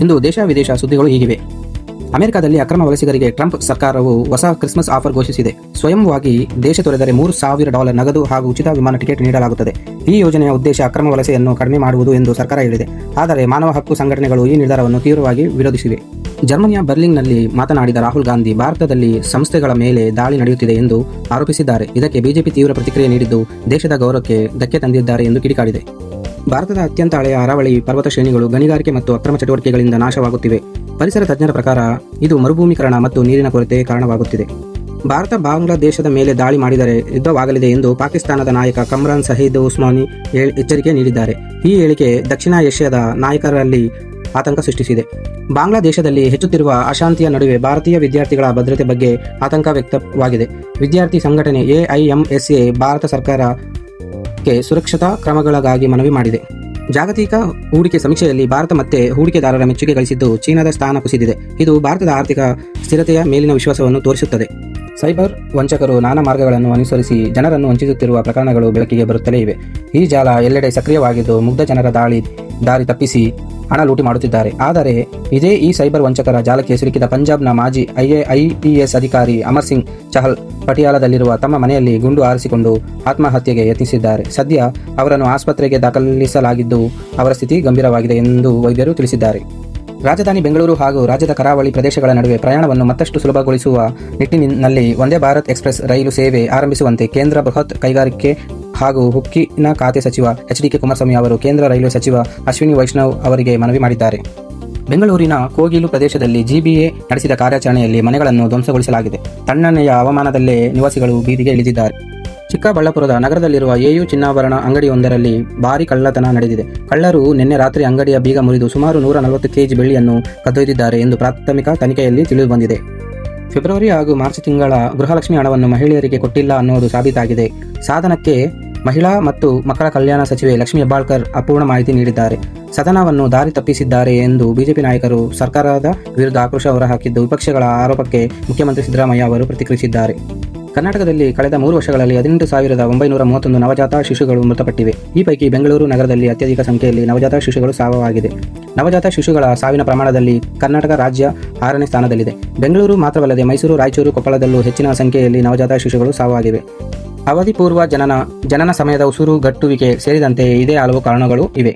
ಇಂದು ದೇಶ ವಿದೇಶ ಸುದ್ದಿಗಳು ಹೀಗಿವೆ. ಅಮೆರಿಕದಲ್ಲಿ ಅಕ್ರಮ ವಲಸಿಗರಿಗೆ ಟ್ರಂಪ್ ಸರ್ಕಾರವು ಹೊಸ ಕ್ರಿಸ್ಮಸ್ ಆಫರ್ ಘೋಷಿಸಿದೆ. ಸ್ವಯಂವಾಗಿ ದೇಶ ತೊರೆದರೆ ಮೂರು ಸಾವಿರ ಡಾಲರ್ ನಗದು ಹಾಗೂ ಉಚಿತ ವಿಮಾನ ಟಿಕೆಟ್ ನೀಡಲಾಗುತ್ತದೆ. ಈ ಯೋಜನೆಯ ಉದ್ದೇಶ ಅಕ್ರಮ ವಲಸೆಯನ್ನು ಕಡಿಮೆ ಮಾಡುವುದು ಎಂದು ಸರ್ಕಾರ ಹೇಳಿದೆ. ಆದರೆ ಮಾನವ ಹಕ್ಕು ಸಂಘಟನೆಗಳು ಈ ನಿರ್ಧಾರವನ್ನು ತೀವ್ರವಾಗಿ ವಿರೋಧಿಸಿವೆ. ಜರ್ಮನಿಯ ಬರ್ಲಿಂಗ್ನಲ್ಲಿ ಮಾತನಾಡಿದ ರಾಹುಲ್ ಗಾಂಧಿ ಭಾರತದಲ್ಲಿ ಸಂಸ್ಥೆಗಳ ಮೇಲೆ ದಾಳಿ ನಡೆಯುತ್ತಿದೆ ಎಂದು ಆರೋಪಿಸಿದ್ದಾರೆ. ಇದಕ್ಕೆ ಬಿಜೆಪಿ ತೀವ್ರ ಪ್ರತಿಕ್ರಿಯೆ ನೀಡಿದ್ದು ದೇಶದ ಗೌರವಕ್ಕೆ ಧಕ್ಕೆ ತಂದಿದ್ದಾರೆ ಎಂದು ಕಿಡಿಕಾಡಿದೆ. ಭಾರತದ ಅತ್ಯಂತ ಹಳೆಯ ಅರಾವಳಿ ಪರ್ವತ ಶ್ರೇಣಿಗಳು ಗಣಿಗಾರಿಕೆ ಮತ್ತು ಅಕ್ರಮ ಚಟುವಟಿಕೆಗಳಿಂದ ನಾಶವಾಗುತ್ತಿವೆ. ಪರಿಸರ ತಜ್ಞರ ಪ್ರಕಾರ ಇದು ಮರುಭೂಮೀಕರಣ ಮತ್ತು ನೀರಿನ ಕೊರತೆ ಕಾರಣವಾಗುತ್ತಿದೆ. ಭಾರತ ಬಾಂಗ್ಲಾದೇಶದ ಮೇಲೆ ದಾಳಿ ಮಾಡಿದರೆ ಯುದ್ಧವಾಗಲಿದೆ ಎಂದು ಪಾಕಿಸ್ತಾನದ ನಾಯಕ ಕಮ್ರಾನ್ ಸಹೀದ್ ಉಸ್ಮಾನಿ ಎಚ್ಚರಿಕೆ ನೀಡಿದ್ದಾರೆ. ಈ ಹೇಳಿಕೆ ದಕ್ಷಿಣ ಏಷ್ಯಾದ ನಾಯಕರಲ್ಲಿ ಆತಂಕ ಸೃಷ್ಟಿಸಿದೆ. ಬಾಂಗ್ಲಾದೇಶದಲ್ಲಿ ಹೆಚ್ಚುತ್ತಿರುವ ಅಶಾಂತಿಯ ನಡುವೆ ಭಾರತೀಯ ವಿದ್ಯಾರ್ಥಿಗಳ ಭದ್ರತೆ ಬಗ್ಗೆ ಆತಂಕ ವ್ಯಕ್ತವಾಗಿದೆ. ವಿದ್ಯಾರ್ಥಿ ಸಂಘಟನೆ ಎಐಎಂಎಸ್ಎ ಭಾರತ ಸರ್ಕಾರಕ್ಕೆ ಸುರಕ್ಷತಾ ಕ್ರಮಗಳಿಗಾಗಿ ಮನವಿ ಮಾಡಿದೆ. ಜಾಗತಿಕ ಹೂಡಿಕೆ ಸಮೀಕ್ಷೆಯಲ್ಲಿ ಭಾರತ ಮತ್ತೆ ಹೂಡಿಕೆದಾರರ ಮೆಚ್ಚುಗೆ ಗಳಿಸಿದ್ದು ಚೀನಾದ ಸ್ಥಾನ ಕುಸಿದಿದೆ. ಇದು ಭಾರತದ ಆರ್ಥಿಕ ಸ್ಥಿರತೆಯ ಮೇಲಿನ ವಿಶ್ವಾಸವನ್ನು ತೋರಿಸುತ್ತದೆ. ಸೈಬರ್ ವಂಚಕರು ನಾನಾ ಮಾರ್ಗಗಳನ್ನು ಅನುಸರಿಸಿ ಜನರನ್ನು ವಂಚಿಸುತ್ತಿರುವ ಪ್ರಕರಣಗಳು ಬೆಳಕಿಗೆ ಬರುತ್ತಲೇ ಇವೆ. ಈ ಜಾಲ ಎಲ್ಲೆಡೆ ಸಕ್ರಿಯವಾಗಿದ್ದು ಮುಗ್ಧ ಜನರ ದಾಳಿ, ದಾರಿ ತಪ್ಪಿಸಿ ಹಣ ಲೂಟಿ ಮಾಡುತ್ತಿದ್ದಾರೆ. ಆದರೆ ಇದೇ ಈ ಸೈಬರ್ ವಂಚಕರ ಜಾಲಕ್ಕೆ ಸಿಲುಕಿದ ಪಂಜಾಬ್ನ ಮಾಜಿ ಐಎ, ಐಪಿಎಸ್ ಅಧಿಕಾರಿ ಅಮರ್ ಸಿಂಗ್ ಚಹಲ್ ಪಟಿಯಾಲದಲ್ಲಿರುವ ತಮ್ಮ ಮನೆಯಲ್ಲಿ ಗುಂಡು ಹಾರಿಸಿಕೊಂಡು ಆತ್ಮಹತ್ಯೆಗೆ ಯತ್ನಿಸಿದ್ದಾರೆ. ಸದ್ಯ ಅವರನ್ನು ಆಸ್ಪತ್ರೆಗೆ ದಾಖಲಿಸಲಾಗಿದ್ದು ಅವರ ಸ್ಥಿತಿ ಗಂಭೀರವಾಗಿದೆ ಎಂದು ವೈದ್ಯರು ತಿಳಿಸಿದ್ದಾರೆ. ರಾಜಧಾನಿ ಬೆಂಗಳೂರು ಹಾಗೂ ರಾಜ್ಯದ ಕರಾವಳಿ ಪ್ರದೇಶಗಳ ನಡುವೆ ಪ್ರಯಾಣವನ್ನು ಮತ್ತಷ್ಟು ಸುಲಭಗೊಳಿಸುವ ನಿಟ್ಟಿನಲ್ಲಿ ವಂದೇ ಭಾರತ್ ಎಕ್ಸ್ಪ್ರೆಸ್ ರೈಲು ಸೇವೆ ಆರಂಭಿಸುವಂತೆ ಕೇಂದ್ರ ಬೃಹತ್ ಕೈಗಾರಿಕೆ ಹಾಗೂ ಹುಕ್ಕಿನ ಖಾತೆ ಸಚಿವ ಎಚ್ ಡಿ ಕೆ ಕುಮಾರಸ್ವಾಮಿ ಅವರು ಕೇಂದ್ರ ರೈಲ್ವೆ ಸಚಿವ ಅಶ್ವಿನಿ ವೈಷ್ಣವ್ ಅವರಿಗೆ ಮನವಿ ಮಾಡಿದ್ದಾರೆ. ಬೆಂಗಳೂರಿನ ಕೋಗಿಲು ಪ್ರದೇಶದಲ್ಲಿ ಜಿಬಿಎ ನಡೆಸಿದ ಕಾರ್ಯಾಚರಣೆಯಲ್ಲಿ ಮನೆಗಳನ್ನು ಧ್ವಂಸಗೊಳಿಸಲಾಗಿದೆ. ತಣ್ಣನೆಯ ಹವಾಮಾನದಲ್ಲೇ ನಿವಾಸಿಗಳು ಬೀದಿಗೆ ಇಳಿದಿದ್ದಾರೆ. ಚಿಕ್ಕಬಳ್ಳಾಪುರದ ನಗರದಲ್ಲಿರುವ ಎಯು ಚಿನ್ನಾಭರಣ ಅಂಗಡಿಯೊಂದರಲ್ಲಿ ಭಾರಿ ಕಳ್ಳತನ ನಡೆದಿದೆ. ಕಳ್ಳರು ನಿನ್ನೆ ರಾತ್ರಿ ಅಂಗಡಿಯ ಬೀಗ ಮುರಿದು ಸುಮಾರು ನೂರ ನಲವತ್ತು ಕೆಜಿ ಬೆಳ್ಳಿಯನ್ನು ಕದ್ದೊಯ್ದಿದ್ದಾರೆ ಎಂದು ಪ್ರಾಥಮಿಕ ತನಿಖೆಯಲ್ಲಿ ತಿಳಿದುಬಂದಿದೆ. ಫೆಬ್ರವರಿ ಹಾಗೂ ಮಾರ್ಚ್ ತಿಂಗಳ ಗೃಹಲಕ್ಷ್ಮಿ ಹಣವನ್ನು ಮಹಿಳೆಯರಿಗೆ ಕೊಟ್ಟಿಲ್ಲ ಅನ್ನೋದು ಸಾಬೀತಾಗಿದೆ. ಸಾಧನಕ್ಕೆ ಮಹಿಳಾ ಮತ್ತು ಮಕ್ಕಳ ಕಲ್ಯಾಣ ಸಚಿವೆ ಲಕ್ಷ್ಮಿ ಹೆಬ್ಬಾಳ್ಕರ್ ಅಪೂರ್ಣ ಮಾಹಿತಿ ನೀಡಿದ್ದಾರೆ. ಸದನವನ್ನು ದಾರಿ ತಪ್ಪಿಸಿದ್ದಾರೆ ಎಂದು ಬಿಜೆಪಿ ನಾಯಕರು ಸರ್ಕಾರದ ವಿರುದ್ಧ ಆಕ್ರೋಶ ಹೊರಹಾಕಿದ್ದು ವಿಪಕ್ಷಗಳ ಆರೋಪಕ್ಕೆ ಮುಖ್ಯಮಂತ್ರಿ ಸಿದ್ದರಾಮಯ್ಯ ಅವರು ಪ್ರತಿಕ್ರಿಯಿಸಿದ್ದಾರೆ. ಕರ್ನಾಟಕದಲ್ಲಿ ಕಳೆದ ಮೂರು ವರ್ಷಗಳಲ್ಲಿ ಹದಿನೆಂಟು ಸಾವಿರದ ಒಂಬೈನೂರ ಮೂವತ್ತೊಂದು ನವಜಾತ ಶಿಶುಗಳು ಮೃತಪಟ್ಟಿವೆ. ಈ ಪೈಕಿ ಬೆಂಗಳೂರು ನಗರದಲ್ಲಿ ಅತ್ಯಧಿಕ ಸಂಖ್ಯೆಯಲ್ಲಿ ನವಜಾತ ಶಿಶುಗಳು ಸಾವವಾಗಿದೆ ನವಜಾತ ಶಿಶುಗಳ ಸಾವಿನ ಪ್ರಮಾಣದಲ್ಲಿ ಕರ್ನಾಟಕ ರಾಜ್ಯ ಆರನೇ ಸ್ಥಾನದಲ್ಲಿದೆ. ಬೆಂಗಳೂರು ಮಾತ್ರವಲ್ಲದೆ ಮೈಸೂರು, ರಾಯಚೂರು, ಕೊಪ್ಪಳದಲ್ಲೂ ಹೆಚ್ಚಿನ ಸಂಖ್ಯೆಯಲ್ಲಿ ನವಜಾತ ಶಿಶುಗಳು ಸಾವಾಗಿವೆ ಅವಧಿ ಪೂರ್ವ ಜನನ ಜನನ ಸಮಯದ ಉಸಿರುಗಟ್ಟುವಿಕೆ ಸೇರಿದಂತೆ ಇದೇ ಹಲವು ಕಾರಣಗಳು ಇವೆ.